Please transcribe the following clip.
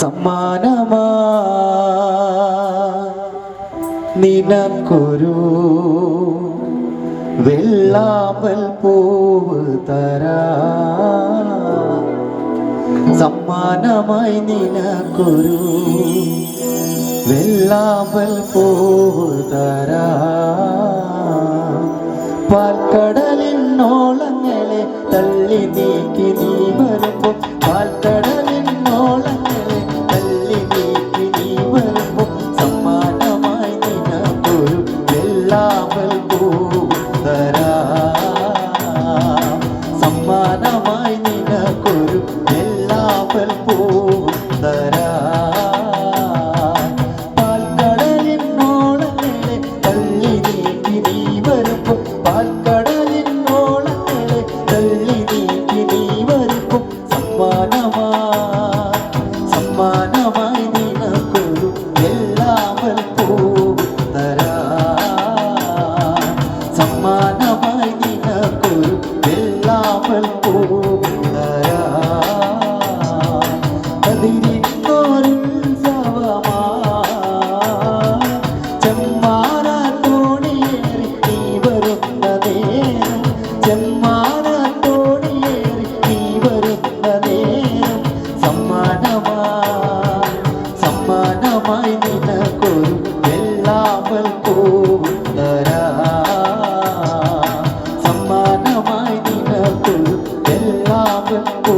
സമ്മാനമാ. നിനക്കൊരു വെള്ളാമ്പൽ പൂവ് തരാ. സമ്മാനമായി നിനക്കൊരു വെള്ളാമ്പൽ പൂവ് തരാ. പാൽക്കടലിനോളങ്ങളെ തള്ളി നീക്കി നീ സമ്മാനമായി നിനക്കൊരു വെള്ളാമ്പൽ പൂവ് തരാ പാൽക്കടലിനോളങ്ങളെ തള്ളി നീക്കി നീ വരുമ്പോ പാൽക്കടലിനോളങ്ങളെ തള്ളി സമ്മാനമാ. കാവൽ പോകുന്നരാ അതിരിക്കോരും സവമാ ചെമ്മാന തോണിയേറി നീ നേരം ചെമ്മാന തോണിയേറി നീ നേരം സമ്മാനമാ സമ്മാനമായി നിനക്കൊരു എല്ലാവൽ പോകുന്നരാ शम्भो